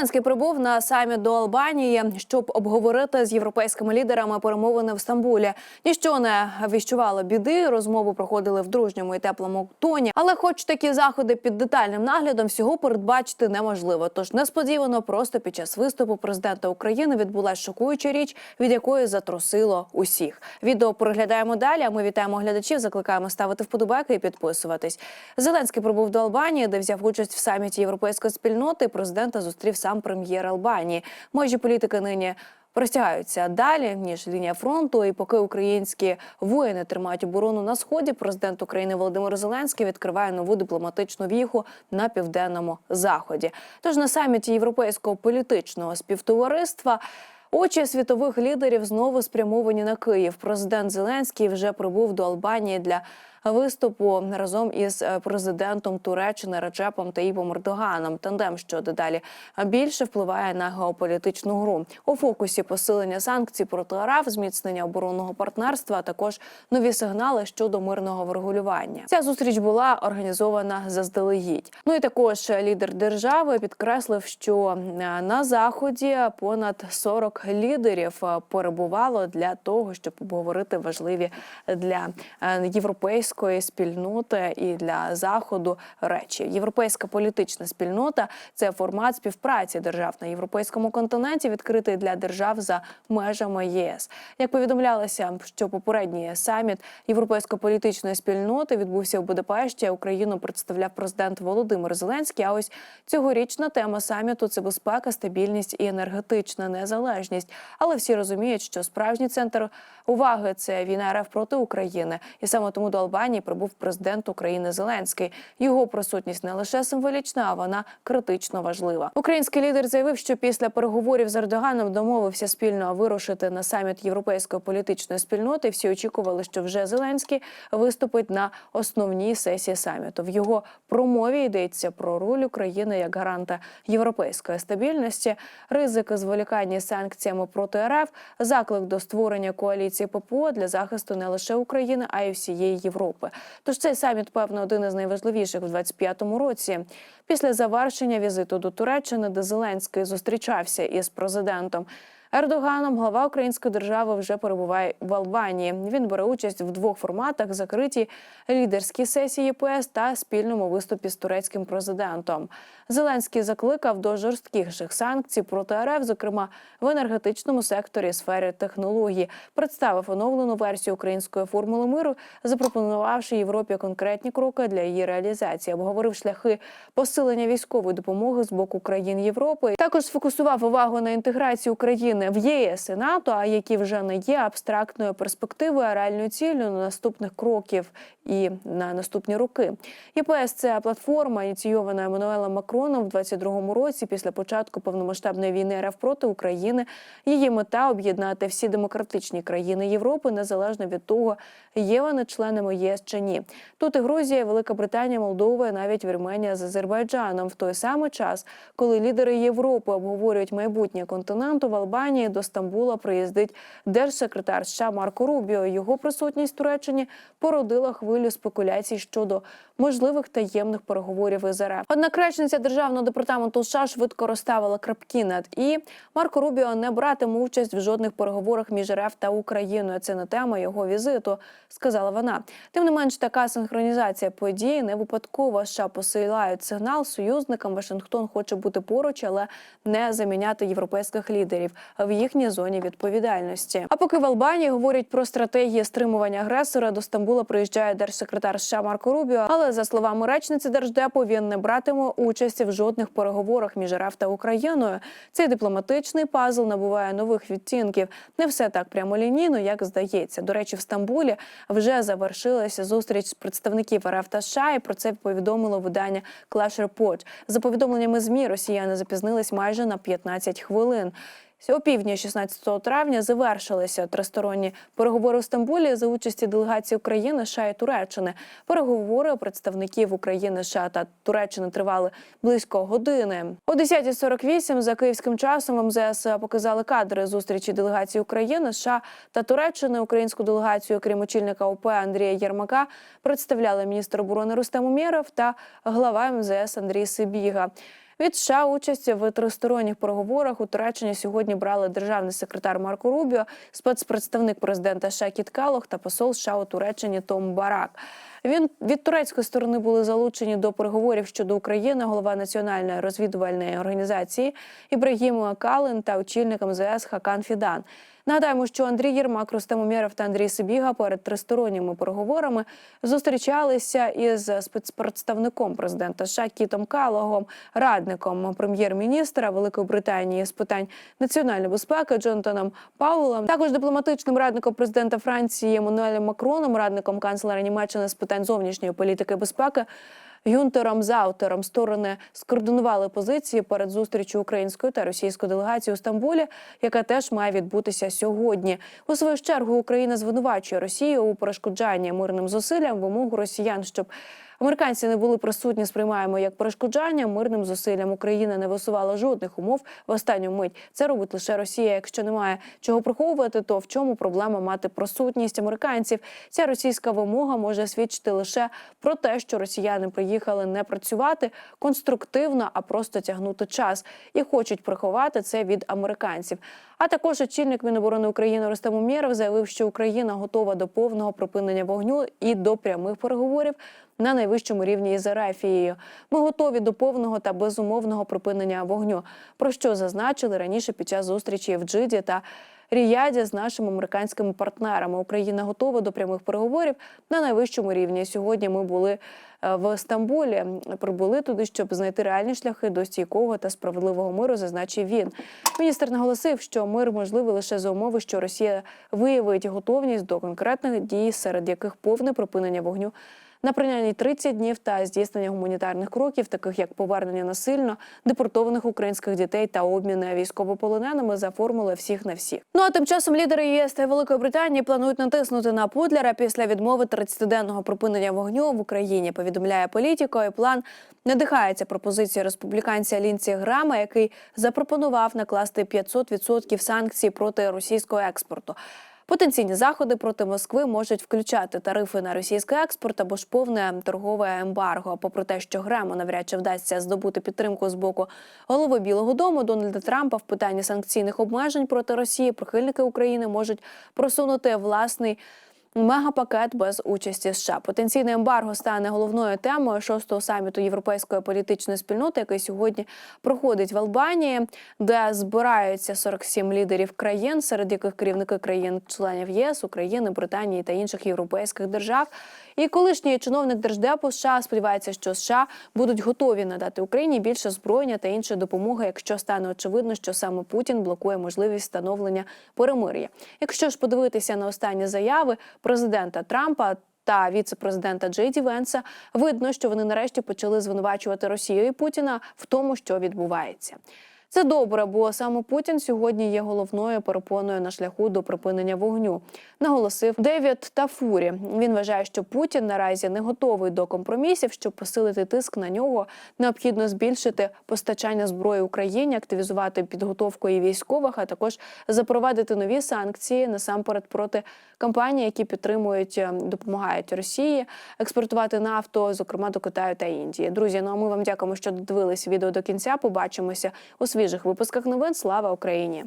Зеленський прибув на саміт до Албанії, щоб обговорити з європейськими лідерами перемовини в Стамбулі. Ніщо не віщувало біди. Розмови проходили в дружньому і теплому тоні. Але, хоч такі заходи під детальним наглядом, всього передбачити неможливо. Тож несподівано, просто під час виступу президента України відбулася шокуюча річ, від якої затрусило усіх. Відео переглядаємо далі. А ми вітаємо глядачів. Закликаємо ставити вподобайки і підписуватись. Зеленський прибув до Албанії, де взяв участь в саміті європейської спільноти. Президента зустрів сам прем'єр Албанії. Межі політики нині. Простягаються далі ніж лінія фронту, і поки українські воїни тримають оборону на сході, президент України Володимир Зеленський відкриває нову дипломатичну віху на південному заході. Тож на саміті європейського політичного співтовариства. Очі світових лідерів знову спрямовані на Київ. Президент Зеленський вже прибув до Албанії для виступу разом із е, президентом Туреччини Реджепом Таїпом Ердоганом. Тандем, що дедалі більше впливає на геополітичну гру. У фокусі посилення санкцій проти РФ, зміцнення оборонного партнерства, а також нові сигнали щодо мирного врегулювання. Ця зустріч була організована заздалегідь. Ну і також лідер держави підкреслив, що е, на заході понад 40 лідерів е, перебувало для того, щоб обговорити важливі для е, європейської спільноти і для заходу речі. Європейська політична спільнота це формат співпраці держав на європейському континенті, відкритий для держав за межами ЄС. Як повідомлялося, що попередній саміт європейської політичної спільноти відбувся в Будапешті. Україну представляв президент Володимир Зеленський. А ось цьогорічна тема саміту це безпека, стабільність і енергетична незалежність. Але всі розуміють, що справжній центр уваги це війна РФ проти України, і саме тому до Албанії прибув президент України Зеленський. Його присутність не лише символічна, а вона критично важлива. Український лідер заявив, що після переговорів з Ердоганом домовився спільно вирушити на саміт європейської політичної спільноти. Всі очікували, що вже Зеленський виступить на основній сесії саміту. В його промові йдеться про роль України як гаранта європейської стабільності, ризики зволікання санкціями проти РФ, заклик до створення коаліції ППО для захисту не лише України, а й всієї Європи. Тож цей саміт, певно, один із найважливіших в 25-му році. Після завершення візиту до Туреччини, де Зеленський зустрічався із президентом. Ердоганом глава української держави вже перебуває в Албанії. Він бере участь в двох форматах: закритій лідерській сесії ЄПС та спільному виступі з турецьким президентом. Зеленський закликав до жорсткіших санкцій проти РФ, зокрема в енергетичному секторі сфері технологій. Представив оновлену версію української формули миру, запропонувавши Європі конкретні кроки для її реалізації. Обговорив шляхи посилення військової допомоги з боку країн Європи. Також сфокусував увагу на інтеграції України в ЄС і НАТО, а які вже не є абстрактною перспективою, а реальною ціллю на наступних кроків і на наступні роки. ЄПС це платформа, ініційована Еммануелем Макроном в 22-му році після початку повномасштабної війни РФ проти України. Її мета об'єднати всі демократичні країни Європи незалежно від того, є вони членами ЄС чи ні. Тут і Грузія, Велика Британія, Молдова, і навіть Вірменія з Азербайджаном в той самий час, коли лідери Європи обговорюють майбутнє континенту в Албанії до Стамбула приїздить держсекретар США Марко Рубіо. Його присутність в Туреччині породила хвилю спекуляцій щодо можливих таємних переговорів із РФ. Однак речниця державного департаменту США швидко розставила крапки над і Марко Рубіо не братиме участь в жодних переговорах між РФ та Україною. Це не тема його візиту, сказала вона. Тим не менш, така синхронізація подій не випадково. США посилають сигнал союзникам. Вашингтон хоче бути поруч, але не заміняти європейських лідерів в їхній зоні відповідальності. А поки в Албанії говорять про стратегії стримування агресора, до Стамбула приїжджає держсекретар США Марко Рубіо. Але за словами речниці держдепу, він не братиме участі в жодних переговорах між РФ та Україною. Цей дипломатичний пазл набуває нових відтінків. Не все так прямолінійно, як здається. До речі, в Стамбулі вже завершилася зустріч з представників РФ та США. І про це повідомило видання Clash Report. За повідомленнями змі, росіяни запізнились майже на 15 хвилин. О півдні 16 травня завершилися тристоронні переговори в Стамбулі за участі делегації України, США і Туреччини. Переговори представників України, США та Туреччини тривали близько години. О 10.48 за київським часом МЗС показали кадри зустрічі делегації України, США та Туреччини. Українську делегацію, крім очільника ОП Андрія Єрмака, представляли міністр оборони Рустем Умєров та глава МЗС Андрій Сибіга. Від США участь в тристоронніх переговорах у Туреччині сьогодні брали державний секретар Марко Рубіо, спецпредставник президента США Кіт Калох та посол США у Туреччині Том Барак. Він від турецької сторони були залучені до переговорів щодо України голова національної розвідувальної організації Ібрагім Калин та очільник МЗС Хакан Фідан. Нагадаємо, що Андрій Єрмак, Рустем Умєров та Андрій Сибіга перед тристоронніми переговорами зустрічалися із спецпредставником президента США Кітом Калогом, радником прем'єр-міністра Великої Британії з питань національної безпеки Джонатаном Паулом, також дипломатичним радником президента Франції Еммануелем Макроном, радником канцлера Німеччини з питань зовнішньої політики і безпеки. Гюнтером Заутером сторони скоординували позиції перед зустрічю української та російської делегації у Стамбулі, яка теж має відбутися сьогодні. У свою чергу Україна звинувачує Росію у перешкоджанні мирним зусиллям вимогу росіян, щоб Американці не були присутні, сприймаємо як перешкоджання мирним зусиллям. Україна не висувала жодних умов в останню мить. Це робить лише Росія. Якщо немає чого приховувати, то в чому проблема мати присутність американців? Ця російська вимога може свідчити лише про те, що росіяни приїхали не працювати конструктивно, а просто тягнути час і хочуть приховати це від американців. А також очільник Міноборони України Ростам Умєров заявив, що Україна готова до повного припинення вогню і до прямих переговорів на найвищому рівні із Арафією. Ми готові до повного та безумовного припинення вогню. Про що зазначили раніше під час зустрічі в Джиді та Ріяді з нашими американськими партнерами. Україна готова до прямих переговорів на найвищому рівні. Сьогодні ми були е, в Стамбулі, прибули туди, щоб знайти реальні шляхи до стійкого та справедливого миру. Зазначив він. Міністр наголосив, що мир можливий лише за умови, що Росія виявить готовність до конкретних дій, серед яких повне припинення вогню на принаймні 30 днів та здійснення гуманітарних кроків, таких як повернення насильно депортованих українських дітей та обміни військовополоненими за формулою всіх на всіх. Ну а тим часом лідери ЄС та Великої Британії планують натиснути на Путлера після відмови 30-денного припинення вогню в Україні. Повідомляє політико. І план надихається пропозицією республіканця Лінці Грама, який запропонував накласти 500% санкцій проти російського експорту. Потенційні заходи проти Москви можуть включати тарифи на російський експорт або ж повне торгове ембарго. Попри те, що Грему навряд чи вдасться здобути підтримку з боку голови Білого Дому Дональда Трампа в питанні санкційних обмежень проти Росії, прихильники України можуть просунути власний. Мегапакет без участі США. Потенційне ембарго стане головною темою шостого саміту європейської політичної спільноти, який сьогодні проходить в Албанії, де збираються 47 лідерів країн, серед яких керівники країн-членів ЄС, України, Британії та інших європейських держав. І колишній чиновник держдепу США сподівається, що США будуть готові надати Україні більше озброєння та іншої допомоги, якщо стане очевидно, що саме Путін блокує можливість встановлення перемир'я. Якщо ж подивитися на останні заяви президента Трампа. Та віце-президента Джейді Венса видно, що вони нарешті почали звинувачувати Росію і Путіна в тому, що відбувається. Це добре, бо саме Путін сьогодні є головною перепоною на шляху до припинення вогню, наголосив Девід Тафурі. Він вважає, що Путін наразі не готовий до компромісів. Щоб посилити тиск на нього, необхідно збільшити постачання зброї Україні, активізувати підготовку і військових, а також запровадити нові санкції насамперед проти компаній, які підтримують е, допомагають Росії експортувати нафту, зокрема до Китаю та Індії. Друзі, ну а ми вам дякуємо, що додивились відео до кінця. Побачимося у свіжих випусках новин. Слава Україні!